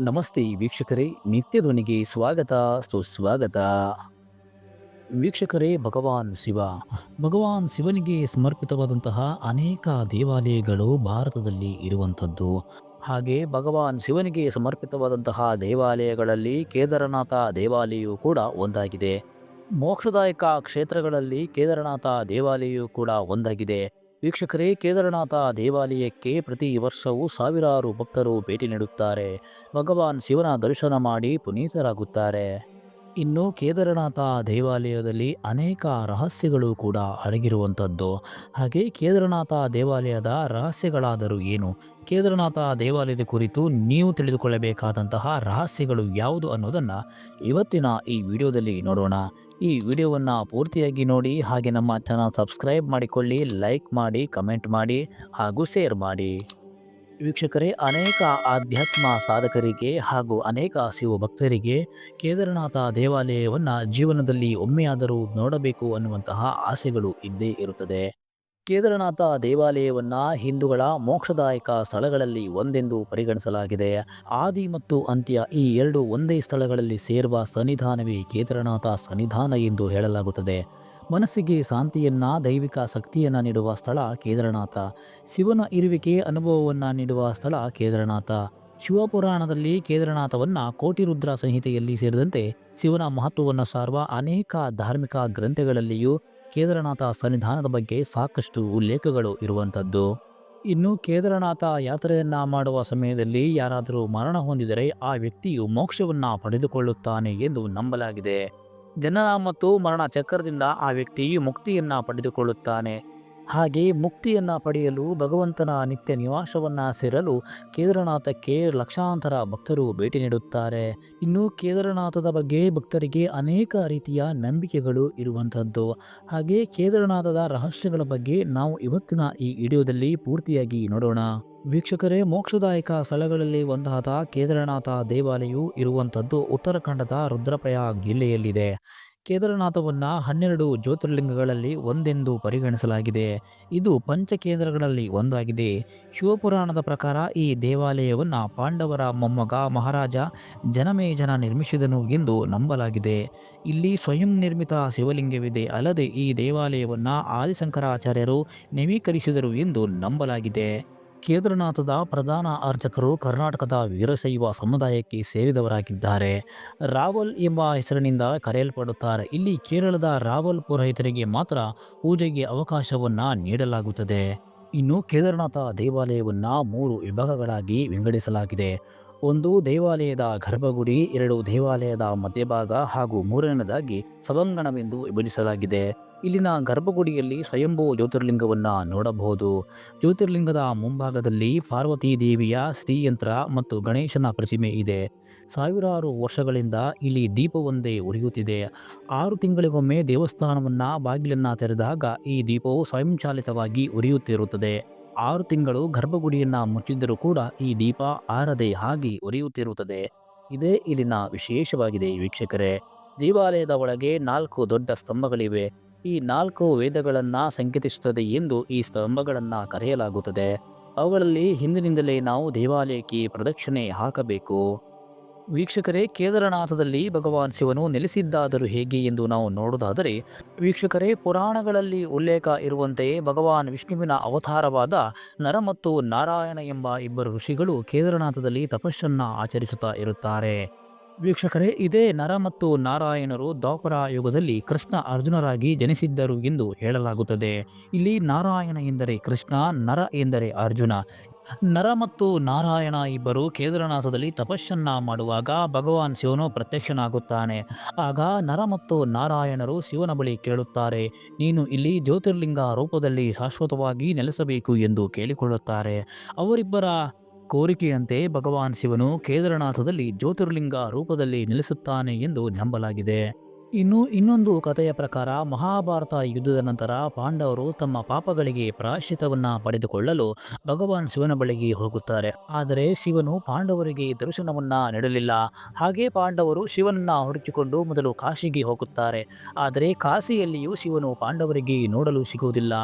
ನಮಸ್ತೆ ವೀಕ್ಷಕರೇ ನಿತ್ಯ ಧ್ವನಿಗೆ ಸ್ವಾಗತ, ಸುಸ್ವಾಗತ. ವೀಕ್ಷಕರೇ, ಭಗವಾನ್ ಶಿವ. ಭಗವಾನ್ ಶಿವನಿಗೆ ಸಮರ್ಪಿತವಾದಂತಹ ಅನೇಕ ದೇವಾಲಯಗಳು ಭಾರತದಲ್ಲಿ ಇರುವಂಥದ್ದು. ಹಾಗೆ ಭಗವಾನ್ ಶಿವನಿಗೆ ಸಮರ್ಪಿತವಾದಂತಹ ದೇವಾಲಯಗಳಲ್ಲಿ ಕೇದಾರನಾಥ ದೇವಾಲಯವು ಕೂಡ ಒಂದಾಗಿದೆ. ಮೋಕ್ಷದಾಯಕ ಕ್ಷೇತ್ರಗಳಲ್ಲಿ ಕೇದಾರನಾಥ ದೇವಾಲಯವು ಕೂಡ ಒಂದಾಗಿದೆ. ವೀಕ್ಷಕರೇ ಕೇದಾರನಾಥ ದೇವಾಲಯಕ್ಕೆ ಪ್ರತಿ ವರ್ಷವೂ ಸಾವಿರಾರು ಭಕ್ತರು ಭೇಟಿ ನೀಡುತ್ತಾರೆ. ಭಗವಾನ್ ಶಿವನ ದರ್ಶನ ಮಾಡಿ ಪುನೀತರಾಗುತ್ತಾರೆ. ಇನ್ನು ಕೇದಾರನಾಥ ದೇವಾಲಯದಲ್ಲಿ ಅನೇಕ ರಹಸ್ಯಗಳು ಕೂಡ ಅಡಗಿರುವಂಥದ್ದು. ಹಾಗೆ ಕೇದಾರನಾಥ ದೇವಾಲಯದ ರಹಸ್ಯಗಳಾದರೂ ಏನು? ಕೇದಾರನಾಥ ದೇವಾಲಯದ ಕುರಿತು ನೀವು ತಿಳಿದುಕೊಳ್ಳಬೇಕಾದಂತಹ ರಹಸ್ಯಗಳು ಯಾವುದು ಅನ್ನೋದನ್ನು ಇವತ್ತಿನ ಈ ವಿಡಿಯೋದಲ್ಲಿ ನೋಡೋಣ. ಈ ವಿಡಿಯೋವನ್ನು ಪೂರ್ತಿಯಾಗಿ ನೋಡಿ, ಹಾಗೆ ನಮ್ಮ ಚಾನಲ್ ಸಬ್ಸ್ಕ್ರೈಬ್ ಮಾಡಿಕೊಳ್ಳಿ ಲೈಕ್ ಮಾಡಿ ಕಮೆಂಟ್ ಮಾಡಿ, ಹಾಗೂ ಶೇರ್ ಮಾಡಿ. ವೀಕ್ಷಕರೇ, ಅನೇಕ ಆಧ್ಯಾತ್ಮ ಸಾಧಕರಿಗೆ ಹಾಗೂ ಅನೇಕ ಶಿವ ಭಕ್ತರಿಗೆ ಕೇದಾರನಾಥ ದೇವಾಲಯವನ್ನು ಜೀವನದಲ್ಲಿ ಒಮ್ಮೆಯಾದರೂ ನೋಡಬೇಕು ಅನ್ನುವಂತಹ ಆಸೆಗಳು ಇದ್ದೇ ಇರುತ್ತದೆ. ಕೇದಾರನಾಥ ದೇವಾಲಯವನ್ನು ಹಿಂದೂಗಳ ಮೋಕ್ಷದಾಯಕ ಸ್ಥಳಗಳಲ್ಲಿ ಒಂದೆಂದು ಪರಿಗಣಿಸಲಾಗಿದೆ. ಆದಿ ಮತ್ತು ಅಂತ್ಯ ಈ ಎರಡು ಒಂದೇ ಸ್ಥಳಗಳಲ್ಲಿ ಸೇರುವ ಸನ್ನಿಧಾನವೇ ಕೇದಾರನಾಥ ಸನ್ನಿಧಾನ ಎಂದು ಹೇಳಲಾಗುತ್ತದೆ. ಮನಸ್ಸಿಗೆ ಶಾಂತಿಯನ್ನ, ದೈವಿಕ ಶಕ್ತಿಯನ್ನ ನೀಡುವ ಸ್ಥಳ ಕೇದಾರನಾಥ. ಶಿವನ ಇರುವಿಕೆ ಅನುಭವವನ್ನ ನೀಡುವ ಸ್ಥಳ ಕೇದಾರನಾಥ. ಶಿವಪುರಾಣದಲ್ಲಿ ಕೇದಾರನಾಥವನ್ನ ಕೋಟಿರುದ್ರ ಸಂಹಿತೆಯಲ್ಲಿ ಸೇರಿದಂತೆ ಶಿವನ ಮಹತ್ವವನ್ನು ಸಾರುವ ಅನೇಕ ಧಾರ್ಮಿಕ ಗ್ರಂಥಗಳಲ್ಲಿಯೂ ಕೇದಾರನಾಥ ಸನ್ನಿಧಾನದ ಬಗ್ಗೆ ಸಾಕಷ್ಟು ಉಲ್ಲೇಖಗಳು ಇರುವಂಥದ್ದು. ಇನ್ನು ಕೇದಾರನಾಥ ಯಾತ್ರೆಯನ್ನ ಮಾಡುವ ಸಮಯದಲ್ಲಿ ಯಾರಾದರೂ ಮರಣ ಹೊಂದಿದರೆ ಆ ವ್ಯಕ್ತಿಯು ಮೋಕ್ಷವನ್ನ ಪಡೆದುಕೊಳ್ಳುತ್ತಾನೆ ಎಂದು ನಂಬಲಾಗಿದೆ. ಜನನ ಮತ್ತು ಮರಣ ಚಕ್ರದಿಂದ ಆ ವ್ಯಕ್ತಿಯು ಮುಕ್ತಿಯನ್ನು ಪಡೆದುಕೊಳ್ಳುತ್ತಾನೆ. ಹಾಗೆ ಮುಕ್ತಿಯನ್ನ ಪಡೆಯಲು ಭಗವಂತನ ನಿತ್ಯ ನಿವಾಸವನ್ನು ಸೇರಲು ಕೇದಾರನಾಥಕ್ಕೆ ಲಕ್ಷಾಂತರ ಭಕ್ತರು ಭೇಟಿ ನೀಡುತ್ತಾರೆ. ಇನ್ನು ಕೇದಾರನಾಥದ ಬಗ್ಗೆ ಭಕ್ತರಿಗೆ ಅನೇಕ ರೀತಿಯ ನಂಬಿಕೆಗಳು ಇರುವಂಥದ್ದು ಹಾಗೆ ಕೇದಾರನಾಥದ ರಹಸ್ಯಗಳ ಬಗ್ಗೆ ನಾವು ಇವತ್ತಿನ ಈ ವಿಡಿಯೋದಲ್ಲಿ ಪೂರ್ತಿಯಾಗಿ ನೋಡೋಣ. ವೀಕ್ಷಕರೇ, ಮೋಕ್ಷದಾಯಕ ಸ್ಥಳಗಳಲ್ಲಿ ಒಂದಾದ ಕೇದಾರನಾಥ ದೇವಾಲಯವು ಇರುವಂಥದ್ದು ಉತ್ತರಾಖಂಡದ ರುದ್ರಪ್ರಯಾಗ್ ಜಿಲ್ಲೆಯಲ್ಲಿದೆ. ಕೇದಾರನಾಥವನ್ನ ಹನ್ನೆರಡು ಜ್ಯೋತಿರ್ಲಿಂಗಗಳಲ್ಲಿ ಒಂದೆಂದು ಪರಿಗಣಿಸಲಾಗಿದೆ. ಇದು ಪಂಚಕೇಂದ್ರಗಳಲ್ಲಿ ಒಂದಾಗಿದೆ. ಶಿವಪುರಾಣದ ಪ್ರಕಾರ ಈ ದೇವಾಲಯವನ್ನು ಪಾಂಡವರ ಮೊಮ್ಮಗ ಮಹಾರಾಜ ಜನಮೇಜನ ನಿರ್ಮಿಸಿದನು ಎಂದು ನಂಬಲಾಗಿದೆ. ಇಲ್ಲಿ ಸ್ವಯಂ ನಿರ್ಮಿತ ಶಿವಲಿಂಗವಿದೆ. ಅಲ್ಲದೆ ಈ ದೇವಾಲಯವನ್ನು ಆದಿಶಂಕರಾಚಾರ್ಯರು ನವೀಕರಿಸಿದರು ಎಂದು ನಂಬಲಾಗಿದೆ. ಕೇದಾರನಾಥದ ಪ್ರಧಾನ ಅರ್ಚಕರು ಕರ್ನಾಟಕದ ವೀರಶೈವ ಸಮುದಾಯಕ್ಕೆ ಸೇರಿದವರಾಗಿದ್ದಾರೆ. ರಾವಲ್ ಎಂಬ ಹೆಸರಿನಿಂದ ಕರೆಯಲ್ಪಡುತ್ತಾರೆ. ಇಲ್ಲಿ ಕೇರಳದ ರಾವಲ್ ಪುರೋಹಿತರಿಗೆ ಮಾತ್ರ ಪೂಜೆಗೆ ಅವಕಾಶವನ್ನು ನೀಡಲಾಗುತ್ತದೆ. ಇನ್ನು ಕೇದಾರನಾಥ ದೇವಾಲಯವನ್ನು ಮೂರು ವಿಭಾಗಗಳಾಗಿ ವಿಂಗಡಿಸಲಾಗಿದೆ. ಒಂದು ದೇವಾಲಯದ ಗರ್ಭಗುಡಿ, ಎರಡು ದೇವಾಲಯದ ಮಧ್ಯಭಾಗ ಹಾಗೂ ಮೂರನೇದಾಗಿ ಸಭಾಂಗಣವೆಂದು ವಿಭಜಿಸಲಾಗಿದೆ. ಇಲ್ಲಿನ ಗರ್ಭಗುಡಿಯಲ್ಲಿ ಸ್ವಯಂಭೂ ಜ್ಯೋತಿರ್ಲಿಂಗವನ್ನು ನೋಡಬಹುದು. ಜ್ಯೋತಿರ್ಲಿಂಗದ ಮುಂಭಾಗದಲ್ಲಿ ಪಾರ್ವತಿ ದೇವಿಯ ಸ್ತ್ರೀಯಂತ್ರ ಮತ್ತು ಗಣೇಶನ ಪ್ರತಿಮೆ ಇದೆ. ಸಾವಿರಾರು ವರ್ಷಗಳಿಂದ ಇಲ್ಲಿ ದೀಪವೊಂದೇ ಉರಿಯುತ್ತಿದೆ. ಆರು ತಿಂಗಳಿಗೊಮ್ಮೆ ದೇವಸ್ಥಾನವನ್ನು ಬಾಗಿಲನ್ನು ತೆರೆದಾಗ ಈ ದೀಪವು ಸ್ವಯಂಚಾಲಿತವಾಗಿ ಉರಿಯುತ್ತಿರುತ್ತದೆ. ಆರು ತಿಂಗಳು ಗರ್ಭಗುಡಿಯನ್ನು ಮುಚ್ಚಿದ್ದರೂ ಕೂಡ ಈ ದೀಪ ಆರದೆ ಹಾಗೆ ಉರಿಯುತ್ತಿರುತ್ತದೆ ಇದೇ ಇಲ್ಲಿನ ವಿಶೇಷವಾಗಿದೆ ವೀಕ್ಷಕರೇ. ದೇವಾಲಯದ ಒಳಗೆ ನಾಲ್ಕು ದೊಡ್ಡ ಸ್ತಂಭಗಳಿವೆ. ಈ ನಾಲ್ಕು ವೇದಗಳನ್ನು ಸಂಕೇತಿಸುತ್ತದೆ ಎಂದು ಈ ಸ್ತಂಭಗಳನ್ನು ಕರೆಯಲಾಗುತ್ತದೆ. ಅವುಗಳಲ್ಲಿ ಹಿಂದಿನಿಂದಲೇ ನಾವು ದೇವಾಲಯಕ್ಕೆ ಪ್ರದಕ್ಷಿಣೆ ಹಾಕಬೇಕು. ವೀಕ್ಷಕರೇ, ಕೇದಾರನಾಥದಲ್ಲಿ ಭಗವಾನ್ ಶಿವನು ನೆಲೆಸಿದ್ದಾದರೂ ಹೇಗೆ ಎಂದು ನಾವು ನೋಡುವುದಾದರೆ, ವೀಕ್ಷಕರೇ, ಪುರಾಣಗಳಲ್ಲಿ ಉಲ್ಲೇಖ ಇರುವಂತೆಯೇ ಭಗವಾನ್ ವಿಷ್ಣುವಿನ ಅವತಾರವಾದ ನರ ಮತ್ತು ನಾರಾಯಣ ಎಂಬ ಇಬ್ಬರು ಋಷಿಗಳು ಕೇದಾರನಾಥದಲ್ಲಿ ತಪಸ್ಸನ್ನ ಆಚರಿಸುತ್ತಾ ಇರುತ್ತಾರೆ. ವೀಕ್ಷಕರೇ, ಇದೇ ನರ ಮತ್ತು ನಾರಾಯಣರು ದ್ವಾಪರ ಯುಗದಲ್ಲಿ ಕೃಷ್ಣ ಅರ್ಜುನರಾಗಿ ಜನಿಸಿದ್ದರು ಎಂದು ಹೇಳಲಾಗುತ್ತದೆ. ಇಲ್ಲಿ ನಾರಾಯಣ ಎಂದರೆ ಕೃಷ್ಣ, ನರ ಎಂದರೆ ಅರ್ಜುನ. ನರ ಮತ್ತು ನಾರಾಯಣ ಇಬ್ಬರು ಕೇದಾರನಾಥದಲ್ಲಿ ತಪಸ್ಸನ್ನ ಮಾಡುವಾಗ ಭಗವಾನ್ ಶಿವನು ಪ್ರತ್ಯಕ್ಷನಾಗುತ್ತಾನೆ. ಆಗ ನರ ಮತ್ತು ನಾರಾಯಣರು ಶಿವನ ಬಳಿ ಕೇಳುತ್ತಾರೆ. ನೀನು ಇಲ್ಲಿ ಜ್ಯೋತಿರ್ಲಿಂಗ ರೂಪದಲ್ಲಿ ಶಾಶ್ವತವಾಗಿ ನೆಲೆಸಬೇಕು ಎಂದು ಕೇಳಿಕೊಳ್ಳುತ್ತಾರೆ. ಅವರಿಬ್ಬರ ಕೋರಿಕೆಯಂತೆ ಭಗವಾನ್ ಶಿವನು ಕೇದಾರನಾಥದಲ್ಲಿ ಜ್ಯೋತಿರ್ಲಿಂಗ ರೂಪದಲ್ಲಿ ನೆಲೆಸುತ್ತಾನೆ ಎಂದು ನಂಬಲಾಗಿದೆ. ಇನ್ನು ಇನ್ನೊಂದು ಕಥೆಯ ಪ್ರಕಾರ ಮಹಾಭಾರತ ಯುದ್ಧದ ನಂತರ ಪಾಂಡವರು ತಮ್ಮ ಪಾಪಗಳಿಗೆ ಪ್ರಾಯಶ್ಚಿತವನ್ನ ಪಡೆದುಕೊಳ್ಳಲು ಭಗವಾನ್ ಶಿವನ ಬಳಿಗೆ ಹೋಗುತ್ತಾರೆ. ಆದರೆ ಶಿವನು ಪಾಂಡವರಿಗೆ ದರ್ಶನವನ್ನ ನೀಡಲಿಲ್ಲ. ಹಾಗೆ ಪಾಂಡವರು ಶಿವನನ್ನ ಹುಡುಕಿಕೊಂಡು ಮೊದಲು ಕಾಶಿಗೆ ಹೋಗುತ್ತಾರೆ. ಆದರೆ ಕಾಶಿಯಲ್ಲಿಯೂ ಶಿವನು ಪಾಂಡವರಿಗೆ ನೋಡಲು ಸಿಗುವುದಿಲ್ಲ.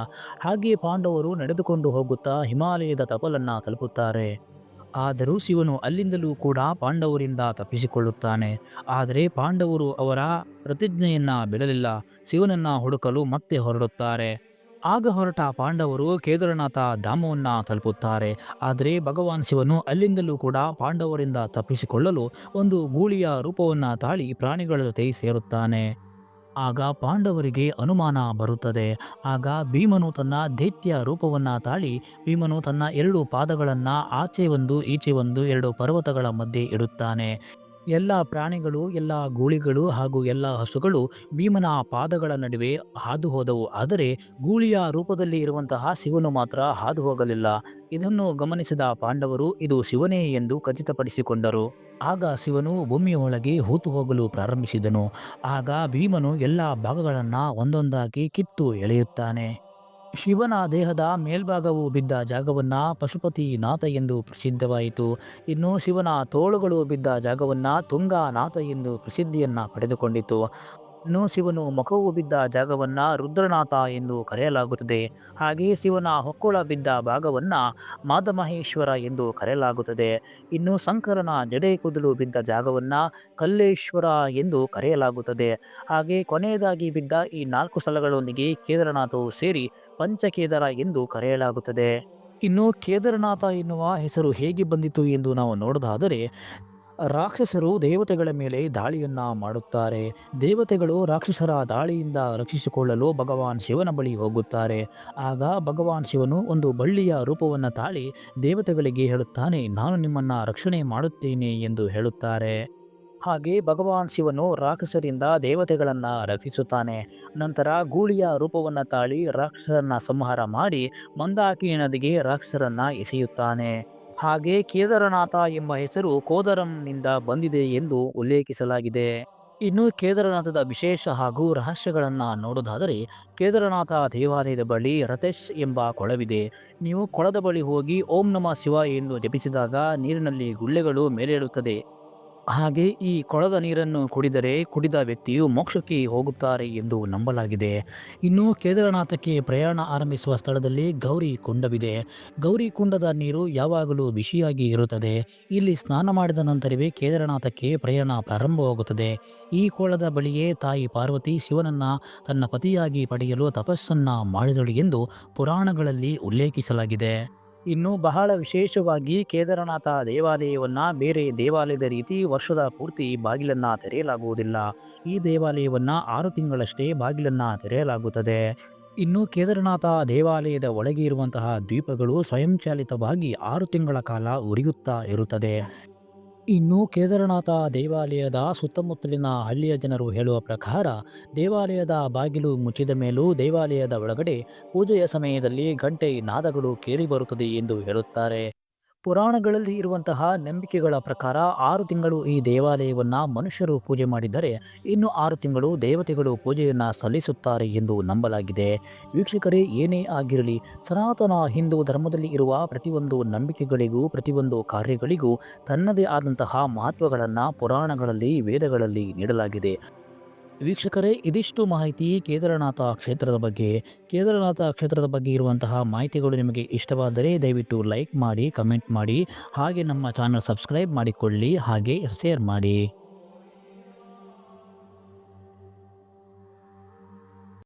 ಹಾಗೆ ಪಾಂಡವರು ನಡೆದುಕೊಂಡು ಹೋಗುತ್ತಾ ಹಿಮಾಲಯದ ತಪಲನ್ನು ತಲುಪುತ್ತಾರೆ. ಆದರೂ ಶಿವನು ಅಲ್ಲಿಂದಲೂ ಕೂಡ ಪಾಂಡವರಿಂದ ತಪ್ಪಿಸಿಕೊಳ್ಳುತ್ತಾನೆ. ಆದರೆ ಪಾಂಡವರು ಅವರ ಪ್ರತಿಜ್ಞೆಯನ್ನು ಬಿಡಲಿಲ್ಲ ಶಿವನನ್ನ ಹುಡುಕಲು ಮತ್ತೆ ಹೊರಡುತ್ತಾರೆ. ಆಗ ಹೊರಟ ಪಾಂಡವರು ಕೇದಾರನಾಥ ಧಾಮವನ್ನು ತಲುಪುತ್ತಾರೆ. ಆದರೆ ಭಗವಾನ್ ಶಿವನು ಅಲ್ಲಿಂದಲೂ ಕೂಡ ಪಾಂಡವರಿಂದ ತಪ್ಪಿಸಿಕೊಳ್ಳಲು ಒಂದು ಗೂಳಿಯ ರೂಪವನ್ನು ತಾಳಿ ಪ್ರಾಣಿಗಳ ಜೊತೆ ಸೇರುತ್ತಾನೆ. ಆಗ ಪಾಂಡವರಿಗೆ ಅನುಮಾನ ಬರುತ್ತದೆ. ಆಗ ಭೀಮನು ತನ್ನ ದೈತ್ಯ ರೂಪವನ್ನು ತಾಳಿ, ಭೀಮನು ತನ್ನ ಎರಡು ಪಾದಗಳನ್ನು ಆಚೆ ಒಂದು, ಈಚೆ ಒಂದು, ಎರಡು ಪರ್ವತಗಳ ಮಧ್ಯೆ ಇಡುತ್ತಾನೆ. ಎಲ್ಲ ಪ್ರಾಣಿಗಳು, ಎಲ್ಲ ಗೂಳಿಗಳು ಹಾಗೂ ಎಲ್ಲ ಹಸುಗಳು ಭೀಮನ ಪಾದಗಳ ನಡುವೆ ಹಾದು ಹೋದವು ಆದರೆ ಗೂಳಿಯ ರೂಪದಲ್ಲಿ ಇರುವಂತಹ ಶಿವನು ಮಾತ್ರ ಹಾದು ಹೋಗಲಿಲ್ಲ ಇದನ್ನು ಗಮನಿಸಿದ ಪಾಂಡವರು ಇದು ಶಿವನೇ ಎಂದು ಖಚಿತಪಡಿಸಿಕೊಂಡರು. ಆಗ ಶಿವನು ಭೂಮಿಯ ಒಳಗೆ ಹೂತು ಹೋಗಲು ಪ್ರಾರಂಭಿಸಿದನು. ಆಗ ಭೀಮನು ಎಲ್ಲ ಭಾಗಗಳನ್ನು ಒಂದೊಂದಾಗಿ ಕಿತ್ತು ಎಳೆಯುತ್ತಾನೆ. ಶಿವನ ದೇಹದ ಮೇಲ್ಭಾಗವು ಬಿದ್ದ ಜಾಗವನ್ನು ಪಶುಪತಿನಾಥ ಎಂದು ಪ್ರಸಿದ್ಧವಾಯಿತು. ಇನ್ನು ಶಿವನ ತೋಳುಗಳು ಬಿದ್ದ ಜಾಗವನ್ನು ತುಂಗಾನಾಥ ಎಂದು ಪ್ರಸಿದ್ಧಿಯನ್ನು ಪಡೆದುಕೊಂಡಿತು. ಇನ್ನು ಶಿವನು ಮುಖವು ಬಿದ್ದ ಜಾಗವನ್ನ ರುದ್ರನಾಥ ಎಂದು ಕರೆಯಲಾಗುತ್ತದೆ. ಹಾಗೆಯೇ ಶಿವನ ಹೊಕ್ಕುಳ ಬಿದ್ದ ಭಾಗವನ್ನ ಮಾದಮಹೇಶ್ವರ ಎಂದು ಕರೆಯಲಾಗುತ್ತದೆ. ಇನ್ನು ಶಂಕರನ ಜಡೆ ಕೂದಲು ಬಿದ್ದ ಜಾಗವನ್ನ ಕಲ್ಲೇಶ್ವರ ಎಂದು ಕರೆಯಲಾಗುತ್ತದೆ. ಹಾಗೆ ಕೊನೆಯದಾಗಿ ಬಿದ್ದ ಈ ನಾಲ್ಕು ಸ್ಥಳಗಳೊಂದಿಗೆ ಕೇದಾರನಾಥವು ಸೇರಿ ಪಂಚಕೇದಾರ ಎಂದು ಕರೆಯಲಾಗುತ್ತದೆ. ಇನ್ನು ಕೇದಾರನಾಥ ಎನ್ನುವ ಹೆಸರು ಹೇಗೆ ಬಂದಿತು ಎಂದು ನಾವು ನೋಡೋದಾದರೆ ರಾಕ್ಷಸರು ದೇವತೆಗಳ ಮೇಲೆ ದಾಳಿಯನ್ನ ಮಾಡುತ್ತಾರೆ. ದೇವತೆಗಳು ರಾಕ್ಷಸರ ದಾಳಿಯಿಂದ ರಕ್ಷಿಸಿಕೊಳ್ಳಲು ಭಗವಾನ್ ಶಿವನ ಬಳಿ ಹೋಗುತ್ತಾರೆ. ಆಗ ಭಗವಾನ್ ಶಿವನು ಒಂದು ಬಳ್ಳಿಯ ರೂಪವನ್ನು ತಾಳಿ ದೇವತೆಗಳಿಗೆ ಹೇಳುತ್ತಾನೆ, ನಾನು ನಿಮ್ಮನ್ನ ರಕ್ಷಣೆ ಮಾಡುತ್ತೇನೆ ಎಂದು ಹೇಳುತ್ತಾರೆ. ಹಾಗೆ ಭಗವಾನ್ ಶಿವನು ರಾಕ್ಷಸರಿಂದ ದೇವತೆಗಳನ್ನು ರಕ್ಷಿಸುತ್ತಾನೆ. ನಂತರ ಗೂಳಿಯ ರೂಪವನ್ನು ತಾಳಿ ರಾಕ್ಷಸರನ್ನ ಸಂಹಾರ ಮಾಡಿ ಮಂದಾಕಿ ನದಿಗೆ ರಾಕ್ಷಸರನ್ನ ಎಸೆಯುತ್ತಾನೆ. ಹಾಗೆ ಕೇದಾರನಾಥ ಎಂಬ ಹೆಸರು ಕೋದರಂನಿಂದ ಬಂದಿದೆ ಎಂದು ಉಲ್ಲೇಖಿಸಲಾಗಿದೆ. ಇನ್ನು ಕೇದಾರನಾಥದ ವಿಶೇಷ ಹಾಗೂ ರಹಸ್ಯಗಳನ್ನು ನೋಡೋದಾದರೆ ಕೇದಾರನಾಥ ದೇವಾಲಯದ ಬಳಿ ರತೇಶ್ ಎಂಬ ಕೊಳವಿದೆ. ನೀವು ಕೊಳದ ಬಳಿ ಹೋಗಿ ಓಂ ನಮಃ ಶಿವ ಎಂದು ಜಪಿಸಿದಾಗ ನೀರಿನಲ್ಲಿ ಗುಳ್ಳೆಗಳು ಮೇಲೇಳುತ್ತದೆ ಹಾಗೆ ಈ ಕೊಳದ ನೀರನ್ನು ಕುಡಿದರೆ ಕುಡಿದ ವ್ಯಕ್ತಿಯು ಮೋಕ್ಷಕ್ಕೆ ಹೋಗುತ್ತಾರೆ ಎಂದು ನಂಬಲಾಗಿದೆ. ಇನ್ನು ಕೇದಾರನಾಥಕ್ಕೆ ಪ್ರಯಾಣ ಆರಂಭಿಸುವ ಸ್ಥಳದಲ್ಲಿ ಗೌರಿ ಕುಂಡವಿದೆ. ಗೌರಿ ಕುಂಡದ ನೀರು ಯಾವಾಗಲೂ ಬಿಸಿಯಾಗಿ ಇರುತ್ತದೆ. ಇಲ್ಲಿ ಸ್ನಾನ ಮಾಡಿದ ನಂತರವೇ ಕೇದಾರನಾಥಕ್ಕೆ ಪ್ರಯಾಣ ಪ್ರಾರಂಭವಾಗುತ್ತದೆ. ಈ ಕೊಳದ ಬಳಿಯೇ ತಾಯಿ ಪಾರ್ವತಿ ಶಿವನನ್ನ ತನ್ನ ಪತಿಯಾಗಿ ಪಡೆಯಲು ತಪಸ್ಸನ್ನ ಮಾಡಿದಳು ಎಂದು ಪುರಾಣಗಳಲ್ಲಿ ಉಲ್ಲೇಖಿಸಲಾಗಿದೆ. ಇನ್ನು ಬಹಳ ವಿಶೇಷವಾಗಿ ಕೇದಾರನಾಥ ದೇವಾಲಯವನ್ನು ಬೇರೆ ದೇವಾಲಯದ ರೀತಿ ವರ್ಷದ ಪೂರ್ತಿ ಬಾಗಿಲನ್ನು ತೆರೆಯಲಾಗುವುದಿಲ್ಲ. ಈ ದೇವಾಲಯವನ್ನು ಆರು ತಿಂಗಳಷ್ಟೇ ಬಾಗಿಲನ್ನು ತೆರೆಯಲಾಗುತ್ತದೆ. ಇನ್ನು ಕೇದಾರನಾಥ ದೇವಾಲಯದ ಒಳಗೆ ಇರುವಂತಹ ದ್ವೀಪಗಳು ಸ್ವಯಂಚಾಲಿತವಾಗಿ ಆರು ತಿಂಗಳ ಕಾಲ ಉರಿಯುತ್ತಾ ಇರುತ್ತದೆ. ಇನ್ನು ಕೇದಾರನಾಥ ದೇವಾಲಯದ ಸುತ್ತಮುತ್ತಲಿನ ಹಳ್ಳಿಯ ಜನರು ಹೇಳುವ ಪ್ರಕಾರ, ದೇವಾಲಯದ ಬಾಗಿಲು ಮುಚ್ಚಿದ ಮೇಲೂ ದೇವಾಲಯದ ಒಳಗಡೆ ಪೂಜೆಯ ಸಮಯದಲ್ಲಿ ಗಂಟೆ ನಾದಗಳು ಕೇಳಿಬರುತ್ತದೆ ಎಂದು ಹೇಳುತ್ತಾರೆ. ಪುರಾಣಗಳಲ್ಲಿ ಇರುವಂತಹ ನಂಬಿಕೆಗಳ ಪ್ರಕಾರ ಆರು ತಿಂಗಳು ಈ ದೇವಾಲಯವನ್ನು ಮನುಷ್ಯರು ಪೂಜೆ ಮಾಡಿದರೆ ಇನ್ನು ಆರು ತಿಂಗಳು ದೇವತೆಗಳು ಪೂಜೆಯನ್ನು ಸಲ್ಲಿಸುತ್ತಾರೆ ಎಂದು ನಂಬಲಾಗಿದೆ. ವೀಕ್ಷಕರೇ, ಏನೇ ಆಗಿರಲಿ, ಸನಾತನ ಹಿಂದೂ ಧರ್ಮದಲ್ಲಿ ಇರುವ ಪ್ರತಿಯೊಂದು ನಂಬಿಕೆಗಳಿಗೂ, ಪ್ರತಿಯೊಂದು ಕಾರ್ಯಗಳಿಗೂ ತನ್ನದೇ ಆದಂತಹ ಮಹತ್ವಗಳನ್ನು ಪುರಾಣಗಳಲ್ಲಿ, ವೇದಗಳಲ್ಲಿ ನೀಡಲಾಗಿದೆ. ವೀಕ್ಷಕರೇ, ಇದಿಷ್ಟು ಮಾಹಿತಿ ಕೇದಾರನಾಥ ಕ್ಷೇತ್ರದ ಬಗ್ಗೆ. ಕೇದಾರನಾಥ ಕ್ಷೇತ್ರದ ಬಗ್ಗೆ ಇರುವಂತಹ ಮಾಹಿತಿಗಳು ನಿಮಗೆ ಇಷ್ಟವಾದರೆ ದಯವಿಟ್ಟು ಲೈಕ್ ಮಾಡಿ, ಕಮೆಂಟ್ ಮಾಡಿ. ಹಾಗೆ ನಮ್ಮ ಚಾನಲ್ ಸಬ್ಸ್ಕ್ರೈಬ್ ಮಾಡಿಕೊಳ್ಳಿ, ಹಾಗೆ ಶೇರ್ ಮಾಡಿ.